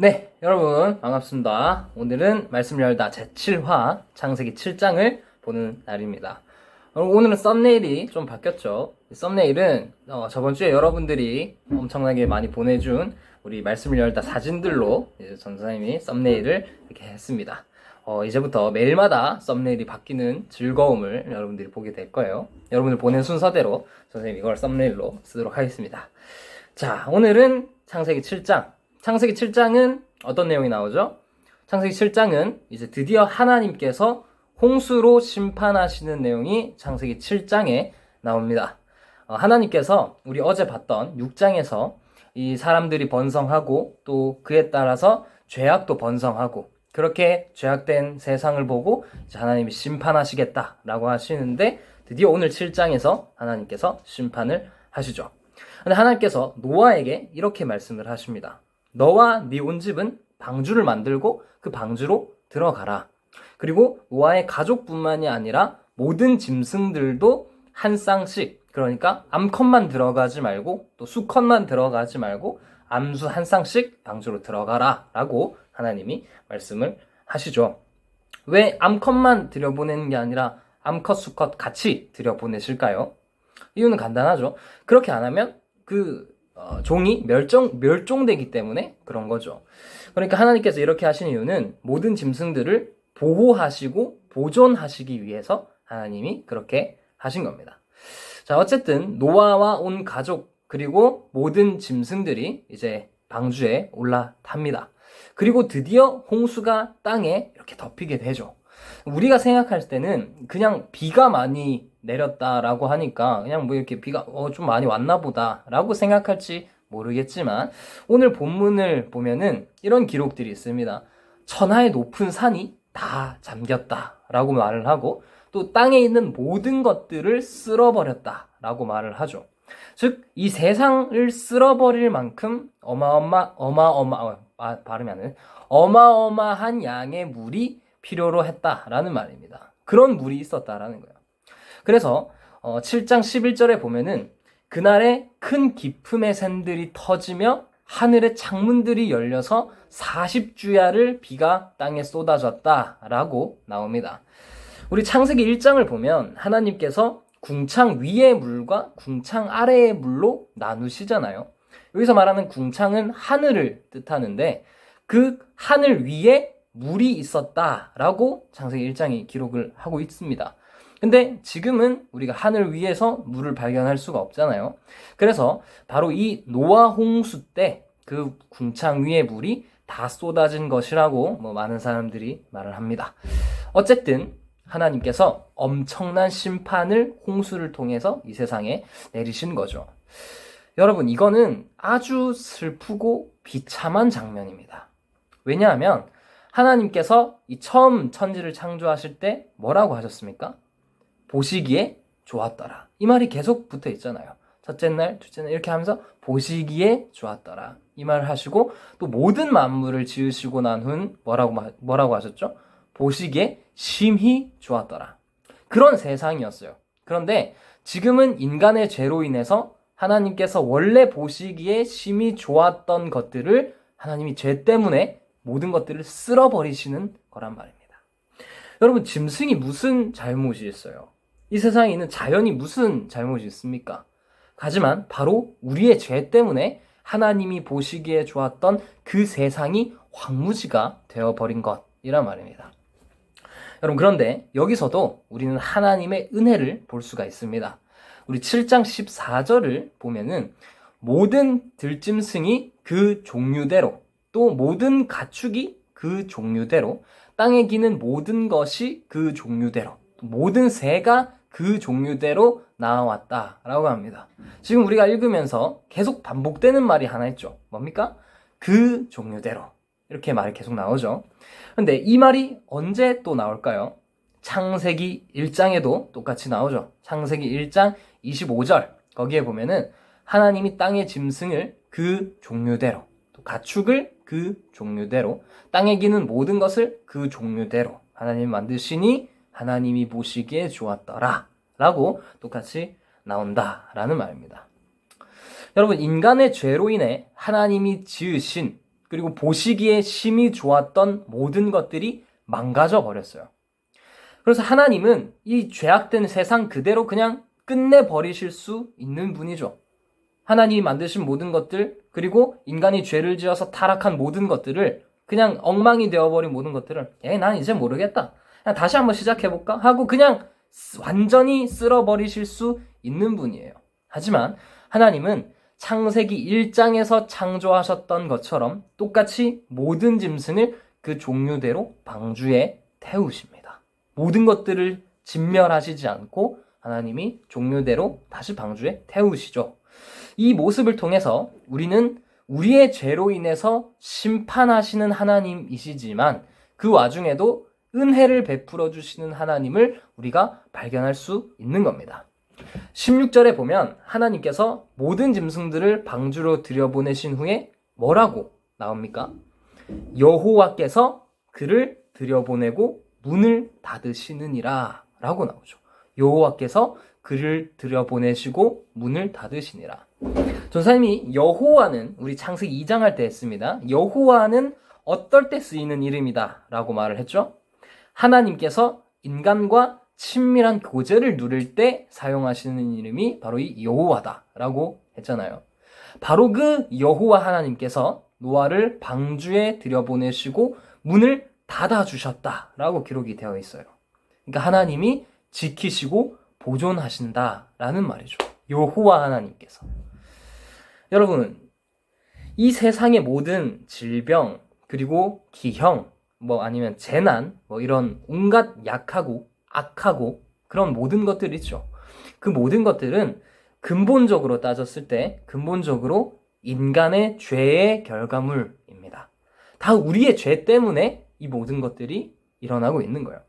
네, 여러분 반갑습니다. 오늘은 말씀 열다 제7화 창세기 7장을 보는 날입니다. 어, 오늘은 썸네일이 좀 바뀌었죠. 이 썸네일은 어, 저번 주에 여러분들이 엄청나게 많이 보내준 우리 말씀을 열다 사진들로 이제 전사님이 썸네일을 이렇게 했습니다. 어, 이제부터 매일마다 썸네일이 바뀌는 즐거움을 여러분들이 보게 될 거예요. 여러분들 보낸 순서대로 선생님이 이걸 썸네일로 쓰도록 하겠습니다. 자, 오늘은 창세기 7장. 창세기 7장은 어떤 내용이 나오죠? 창세기 7장은 이제 드디어 하나님께서 홍수로 심판하시는 내용이 창세기 7장에 나옵니다. 어, 하나님께서 우리 어제 봤던 6장에서 이 사람들이 번성하고 또 그에 따라서 죄악도 번성하고 그렇게 죄악된 세상을 보고 하나님이 심판하시겠다라고 하시는데 드디어 오늘 7장에서 하나님께서 심판을 하시죠. 근데 하나님께서 노아에게 이렇게 말씀을 하십니다. 너와 네 온 집은 방주를 만들고 그 방주로 들어가라. 그리고 노아의 가족뿐만이 아니라 모든 짐승들도 한 쌍씩 그러니까 암컷만 들어가지 말고 또 수컷만 들어가지 말고 암수 한 쌍씩 방주로 들어가라라고 하나님이 말씀을 하시죠. 왜 암컷만 들여보내는 게 아니라 암컷 수컷 같이 들여보내실까요? 이유는 간단하죠. 그렇게 안 하면 그 어, 종이 멸종 멸종되기 때문에 그런 거죠. 그러니까 하나님께서 이렇게 하신 이유는 모든 짐승들을 보호하시고 보존하시기 위해서 하나님이 그렇게 하신 겁니다. 자, 어쨌든 노아와 온 가족 그리고 모든 짐승들이 이제 방주에 올라탑니다. 그리고 드디어 홍수가 땅에 이렇게 덮이게 되죠. 우리가 생각할 때는 그냥 비가 많이 내렸다라고 하니까 그냥 뭐 이렇게 비가 어, 좀 많이 왔나 보다라고 생각할지 모르겠지만 오늘 본문을 보면은 이런 기록들이 있습니다. 천하의 높은 산이 다 잠겼다라고 말을 하고 또 땅에 있는 모든 것들을 쓸어버렸다라고 말을 하죠. 즉 이 세상을 쓸어버릴 만큼 어마어마 어마어마 어, 아, 발음이 안 돼. 어마어마한 양의 물이 필요로 했다라는 말입니다. 그런 물이 있었다라는 거예요. 그래서 어, 7장 11절에 보면은 그날에 큰 기품의 샘들이 터지며 하늘의 창문들이 열려서 40주야를 비가 땅에 쏟아졌다라고 나옵니다. 우리 창세기 1장을 보면 하나님께서 궁창 위의 물과 궁창 아래의 물로 나누시잖아요. 여기서 말하는 궁창은 하늘을 뜻하는데 그 하늘 위에 물이 있었다라고 창세기 1장이 기록을 하고 있습니다. 근데 지금은 우리가 하늘 위에서 물을 발견할 수가 없잖아요. 그래서 바로 이 노아 홍수 때 그 궁창 위의 물이 다 쏟아진 것이라고 뭐 많은 사람들이 말을 합니다. 어쨌든 하나님께서 엄청난 심판을 홍수를 통해서 이 세상에 내리신 거죠. 여러분, 이거는 아주 슬프고 비참한 장면입니다. 왜냐하면 하나님께서 이 처음 천지를 창조하실 때 뭐라고 하셨습니까? 보시기에 좋았더라. 이 말이 계속 붙어 있잖아요. 첫째 날, 둘째 날 이렇게 하면서 보시기에 좋았더라. 이 말을 하시고 또 모든 만물을 지으시고 난 후 뭐라고 뭐라고 하셨죠? 보시기에 심히 좋았더라. 그런 세상이었어요. 그런데 지금은 인간의 죄로 인해서 하나님께서 원래 보시기에 심히 좋았던 것들을 하나님이 죄 때문에 모든 것들을 쓸어버리시는 거란 말입니다. 여러분, 짐승이 무슨 잘못이 있어요? 이 세상에 있는 자연이 무슨 잘못이 있습니까? 하지만 바로 우리의 죄 때문에 하나님이 보시기에 좋았던 그 세상이 황무지가 되어버린 것이란 말입니다. 여러분, 그런데 여기서도 우리는 하나님의 은혜를 볼 수가 있습니다. 우리 7장 14절을 보면은 모든 들짐승이 그 종류대로 또 모든 가축이 그 종류대로 땅에 기는 모든 것이 그 종류대로 모든 새가 그 종류대로 나와왔다라고 합니다. 지금 우리가 읽으면서 계속 반복되는 말이 하나 있죠. 뭡니까? 그 종류대로 이렇게 말이 계속 나오죠. 근데 이 말이 언제 또 나올까요? 창세기 1장에도 똑같이 나오죠. 창세기 1장 25절 거기에 보면은 하나님이 땅의 짐승을 그 종류대로 또 가축을 그 종류대로 땅에 기는 모든 것을 그 종류대로 하나님 만드시니 하나님이 보시기에 좋았더라 라고 똑같이 나온다 라는 말입니다. 여러분 인간의 죄로 인해 하나님이 지으신 그리고 보시기에 심히 좋았던 모든 것들이 망가져 버렸어요. 그래서 하나님은 이 죄악된 세상 그대로 그냥 끝내 버리실 수 있는 분이죠. 하나님이 만드신 모든 것들, 그리고 인간이 죄를 지어서 타락한 모든 것들을 그냥 엉망이 되어버린 모든 것들을, 에, 난 이제 모르겠다. 그냥 다시 한번 시작해볼까? 하고 그냥 완전히 쓸어버리실 수 있는 분이에요. 하지만 하나님은 창세기 1장에서 창조하셨던 것처럼 똑같이 모든 짐승을 그 종류대로 방주에 태우십니다. 모든 것들을 진멸하시지 않고 하나님이 종류대로 다시 방주에 태우시죠. 이 모습을 통해서 우리는 우리의 죄로 인해서 심판하시는 하나님이시지만 그 와중에도 은혜를 베풀어 주시는 하나님을 우리가 발견할 수 있는 겁니다. 16절에 보면 하나님께서 모든 짐승들을 방주로 들여보내신 후에 뭐라고 나옵니까? 여호와께서 그를 들여보내고 문을 닫으시느니라 라고 나오죠. 여호와께서 그를 들여보내시고 문을 닫으시니라. 전사님이 여호와는 우리 창세기 2장 할 때 했습니다. 여호와는 어떨 때 쓰이는 이름이다 라고 말을 했죠. 하나님께서 인간과 친밀한 교제를 누릴 때 사용하시는 이름이 바로 이 여호와다 라고 했잖아요. 바로 그 여호와 하나님께서 노아를 방주에 들여보내시고 문을 닫아 주셨다 라고 기록이 되어 있어요. 그러니까 하나님이 지키시고 보존하신다라는 말이죠. 여호와 하나님께서. 여러분, 이 세상의 모든 질병 그리고 기형 뭐 아니면 재난 뭐 이런 온갖 약하고 악하고 그런 모든 것들 있죠. 그 모든 것들은 근본적으로 따졌을 때 근본적으로 인간의 죄의 결과물입니다. 다 우리의 죄 때문에 이 모든 것들이 일어나고 있는 거예요.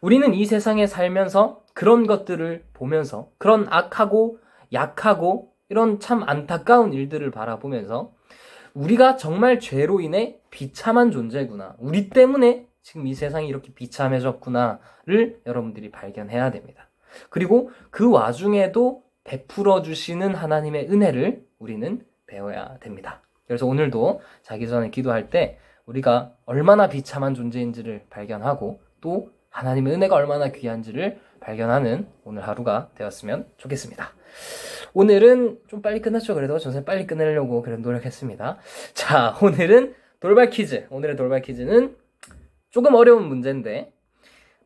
우리는 이 세상에 살면서 그런 것들을 보면서 그런 악하고 약하고 이런 참 안타까운 일들을 바라보면서 우리가 정말 죄로 인해 비참한 존재구나. 우리 때문에 지금 이 세상이 이렇게 비참해졌구나를 여러분들이 발견해야 됩니다. 그리고 그 와중에도 베풀어 주시는 하나님의 은혜를 우리는 배워야 됩니다. 그래서 오늘도 자기 전에 기도할 때 우리가 얼마나 비참한 존재인지를 발견하고 또 하나님의 은혜가 얼마나 귀한지를 발견하는 오늘 하루가 되었으면 좋겠습니다. 오늘은 좀 빨리 끝났죠. 그래도 전생 빨리 끝내려고 그래도 노력했습니다. 자, 오늘은 돌발 퀴즈. 오늘의 돌발 퀴즈는 조금 어려운 문제인데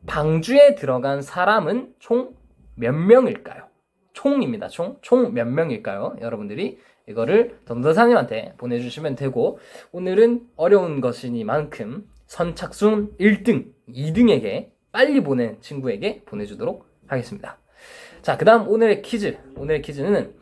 방주에 들어간 사람은 총 몇 명일까요? 총입니다. 총. 총 몇 명일까요? 여러분들이 이거를 전도사님한테 보내주시면 되고 오늘은 어려운 것이니만큼 선착순 1등, 2등에게 빨리 보낸 친구에게 보내주도록 하겠습니다. 자, 그 다음 오늘의 퀴즈. 오늘의 퀴즈는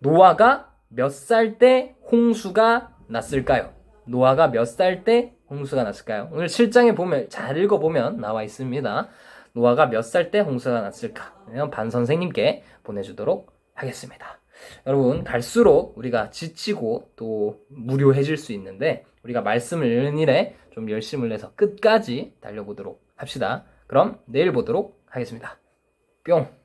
노아가 몇 살 때 홍수가 났을까요? 노아가 몇 살 때 홍수가 났을까요? 오늘 실장에 보면 잘 읽어보면 나와 있습니다. 노아가 몇 살 때 홍수가 났을까? 반 선생님께 보내주도록 하겠습니다. 여러분 갈수록 우리가 지치고 또 무료해질 수 있는데 우리가 말씀을 읽는 일에 좀 열심을 내서 끝까지 달려보도록 합시다. 그럼 내일 보도록 하겠습니다. 뿅!